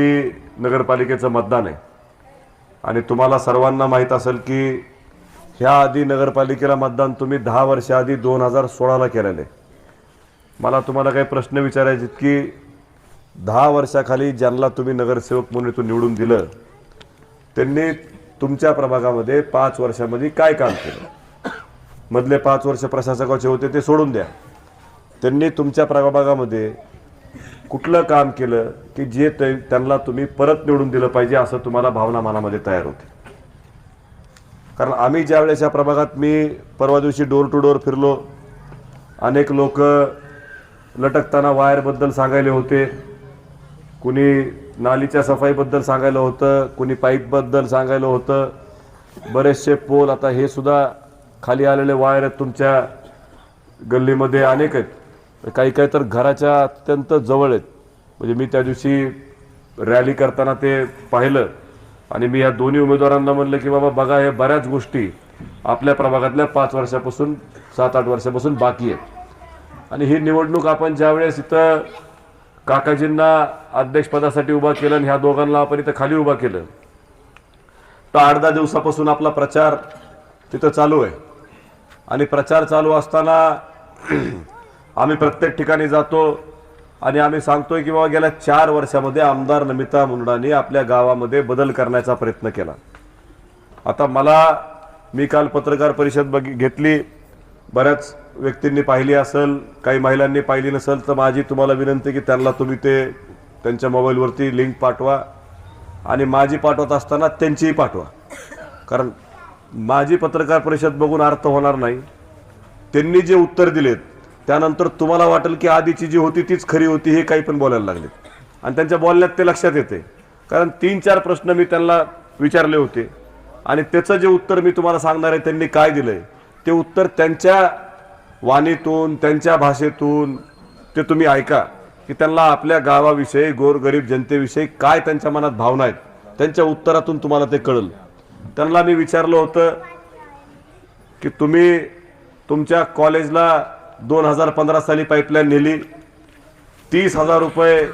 वरती नगरपालिकेचं मतदान आहे. आणि तुम्हाला सर्वांना माहीत असेल की ह्या आधी नगरपालिकेला मतदान तुम्ही दहा वर्षाआधी दोन हजार सोळाला केलेलं आहे. मला तुम्हाला काही प्रश्न विचारायचे की दहा वर्षाखाली ज्यांना तुम्ही नगरसेवक म्हणून इथून निवडून दिलं त्यांनी तुमच्या प्रभागामध्ये पाच वर्षामध्ये काय काम केलं? मधले पाच वर्ष प्रशासकाचे होते ते सोडून द्या. त्यांनी तुमच्या प्रभागामध्ये कुठलं काम केलं की जे ते त्यांना तुम्ही परत निवडून दिलं पाहिजे असं तुम्हाला भावना मनामध्ये तयार होते. कारण आम्ही ज्यावेळेस या प्रभागात मी परवा दिवशी डोर टू डोर फिरलो अनेक लोक लटकताना वायरबद्दल सांगायले होते. कुणी नालीच्या सफाईबद्दल सांगायला होतं कुणी पाईपबद्दल सांगायला होतं. बरेचसे पोल आता हे सुद्धा खाली आलेले वायर आहेत तुमच्या गल्लीमध्ये अनेक आहेत. काही काही तर घराच्या अत्यंत जवळ आहेत. म्हणजे मी त्या दिवशी रॅली करताना ते पाहिलं आणि मी या दोन्ही उमेदवारांना म्हणलं की बाबा बघा हे बऱ्याच गोष्टी आपल्या प्रभागातल्या पाच वर्षापासून सात आठ वर्षापासून बाकी आहेत. आणि ही निवडणूक आपण ज्यावेळेस इथं काकाजींना अध्यक्षपदासाठी उभा केलं आणि ह्या दोघांना आपण इथं खाली उभा केलं तर आठ दहा दिवसापासून आपला प्रचार तिथं चालू आहे. आणि प्रचार चालू असताना आम्ही प्रत्येक ठिकाणी जातो आणि आम्ही सांगतोय की बाबा गेल्या चार वर्षामध्ये आमदार नमिता मुंडाने आपल्या गावामध्ये बदल करण्याचा प्रयत्न केला. आता मला मी काल पत्रकार परिषद बघी घेतली. बऱ्याच व्यक्तींनी पाहिली असेल काही महिलांनी पाहिली नसेल तर माझी तुम्हाला विनंती की त्यांना तुम्ही ते त्यांच्या मोबाईलवरती लिंक पाठवा आणि माझी पाठवत असताना त्यांचीही पाठवा. कारण माझी पत्रकार परिषद बघून अर्थ होणार नाही. त्यांनी जे उत्तर दिलेत त्यानंतर तुम्हाला वाटेल की आधीची जी होती तीच खरी होती हे काही पण बोलायला लागले आणि त्यांच्या बोलण्यात ते लक्षात येते. कारण तीन चार प्रश्न मी त्यांना विचारले होते. आणि त्याचं जे उत्तर मी तुम्हाला सांगणार आहे त्यांनी काय दिलंय? ते उत्तर त्यांच्या वाणीतून त्यांच्या भाषेतून ते तुम्ही ऐका की त्यांना आपल्या गावाविषयी गोरगरीब जनतेविषयी काय त्यांच्या मनात भावना आहेत त्यांच्या उत्तरातून तुम्हाला ते कळलं. त्यांना मी विचारलं होतं की तुम्ही तुमच्या कॉलेजला दोन हजार पंधरा साली पाईपलाईन नेली. तीस हजार रुपये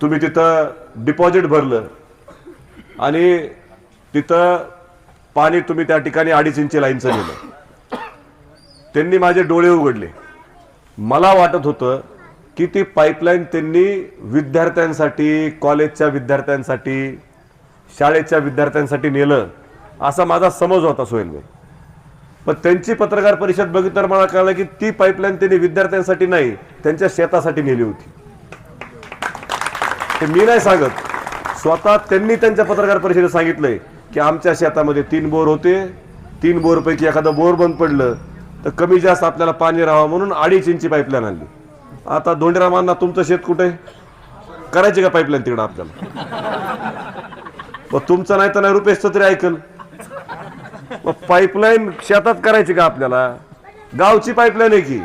तुम्ही तिथं डिपॉझिट भरलं. आणि तिथं पाणी तुम्ही त्या ठिकाणी अडीच इंची लाईनचं नेलं. त्यांनी माझे डोळे उघडले. मला वाटत होतं की ती पाईपलाईन त्यांनी विद्यार्थ्यांसाठी कॉलेजच्या विद्यार्थ्यांसाठी शाळेच्या विद्यार्थ्यांसाठी नेलं असा माझा समज होता सोहेलभाई पण त्यांची पत्रकार परिषद बघितल्यावर मला कळलं की ती पाईपलाईन त्यांनी विद्यार्थ्यांसाठी नाही त्यांच्या शेतासाठी नेली होती. ते मी नाही सांगत. स्वतः त्यांनी त्यांच्या पत्रकार परिषदेत सांगितलंय की आमच्या शेतामध्ये तीन बोर होते. तीन बोरपैकी एखादं बोर बंद पडलं तर कमी जास्त आपल्याला पाणी राहावं म्हणून अडीच इंची पाईपलाईन आणली. आता धोंडीरामांना तुमचं शेत कुठे? करायची का पाईपलाईन तिकडं आपल्याला? मग तुमचं नाही तर नाही रुपेशचं तरी ऐकल. पाईपलाईन शेतात करायची का आपल्याला? गावची पाईपलाईन आहे की?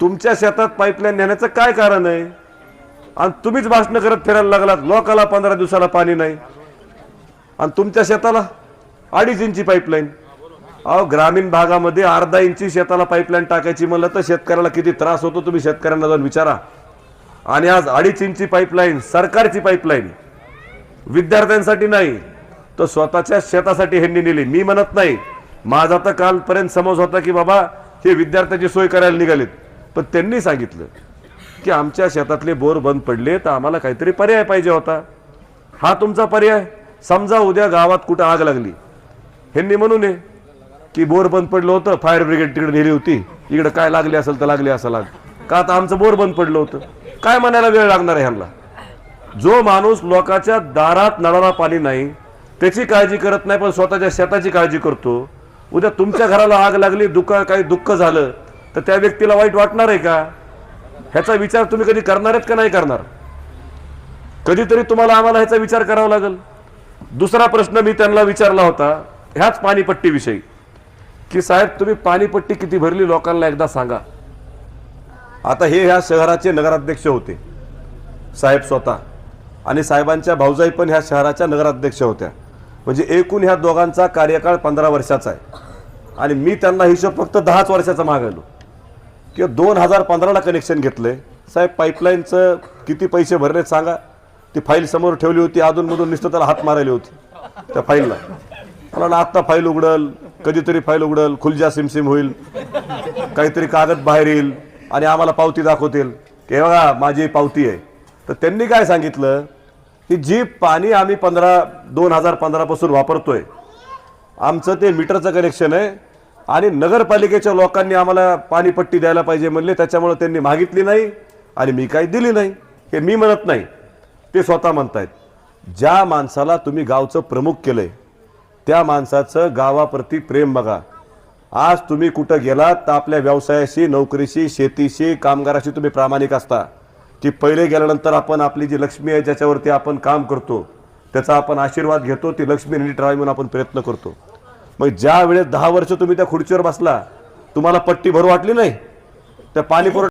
तुमच्या शेतात पाईपलाईन नेण्याचं काय कारण आहे? आणि तुम्हीच भाषणं करत फिरायला लागलात लोकाला पंधरा दिवसाला पाणी नाही. आणि तुमच्या शेताला अडीच इंची पाईपलाईन. अहो ग्रामीण भागामध्ये अर्धा इंची शेताला पाईपलाईन टाकायची म्हणलं तर शेतकऱ्याला किती त्रास होतो तुम्ही शेतकऱ्यांना जाऊन विचारा. आणि आज अडीच इंची पाईपलाईन सरकारची पाईपलाईन. विद्यार्थ्यांसाठी नाही तर स्वतःच्या शेतासाठी ह्यांनी नेली. मी म्हणत नाही. माझा तर कालपर्यंत समज होता की बाबा हे विद्यार्थ्याची सोय करायला निघालेत. पण त्यांनी सांगितलं की आमच्या शेतातले बोर बंद पडले तर आम्हाला काहीतरी पर्याय पाहिजे होता. हा तुमचा पर्याय? समजा उद्या गावात कुठं आग लागली. ह्यांनी म्हणू नये की बोर बंद पडलं होतं फायर ब्रिगेड तिकडे नेली होती. इकडं काय लागले असेल तर लागले असं लाग. का आता आमचं बोर बंद पडलं होतं? काय म्हणायला वेळ लागणार आहे ह्यांना? जो माणूस लोकांच्या दारात नळाला पाणी नाही त्याची काळजी करत नाही पण स्वतःच्या शेताची काळजी करतो. उद्या तुमच्या घराला आग लागली दुःख काही दुःख झालं तर त्या व्यक्तीला वाईट वाटणार आहे का? ह्याचा विचार तुम्ही कधी करणार आहेत का नाही करणार? कधीतरी तुम्हाला आम्हाला ह्याचा विचार करावा लागेल. दुसरा प्रश्न मी त्यांना विचारला होता ह्याच पाणीपट्टीविषयी. की साहेब तुम्ही पाणीपट्टी किती भरली लोकांना एकदा सांगा. आता हे ह्या शहराचे नगराध्यक्ष होते. साहेब स्वतः. आणि साहेबांच्या भाऊजाई पण ह्या शहराच्या नगराध्यक्ष होत्या. म्हणजे एकूण ह्या दोघांचा कार्यकाळ पंधरा वर्षाचा आहे. आणि मी त्यांना हिशोब फक्त दहाच वर्षाचा मागायलो किंवा दोन हजार पंधराला कनेक्शन घेतलंय साहेब पाईपलाईनचं किती पैसे भरले सांगा. ती फाईल समोर ठेवली होती अधूनमधून नुसतं त्याला हात मारायली होती त्या फाईलला मला ना आत्ता फाईल उघडल कधीतरी फाईल उघडल खुलजा सिमसिम होईल. काहीतरी कागद बाहेर येईल आणि आम्हाला पावती दाखवतील. की बघा माझी पावती आहे. तर त्यांनी काय सांगितलं? की जी पाणी आम्ही पंधरा दोन हजार पंधरापासून वापरतोय. आमचं ते मीटरचं कनेक्शन आहे. आणि नगरपालिकेच्या लोकांनी आम्हाला पाणीपट्टी द्यायला पाहिजे म्हणले त्याच्यामुळे त्यांनी मागितली नाही आणि मी काही दिली नाही. हे मी म्हणत नाही. ते स्वतः म्हणतायत. ज्या माणसाला तुम्ही गावचं प्रमुख केलंय त्या माणसाचं गावाप्रती प्रेम बघा. आज तुम्ही कुठं गेलात तर आपल्या व्यवसायाशी नोकरीशी शेतीशी कामगाराशी तुम्ही प्रामाणिक असता. की पहिले गेल्यानंतर आपण आपली जी लक्ष्मी आहे ज्याच्यावरती आपण काम करतो त्याचा आपण आशीर्वाद घेतो ती लक्ष्मी नीट राहावी म्हणून आपण प्रयत्न करतो. मग ज्या वेळेस दहा वर्ष तुम्ही त्या खुर्चीवर बसला तुम्हाला पट्टी भरू वाटली नाही? त्या पाणीपुरवठा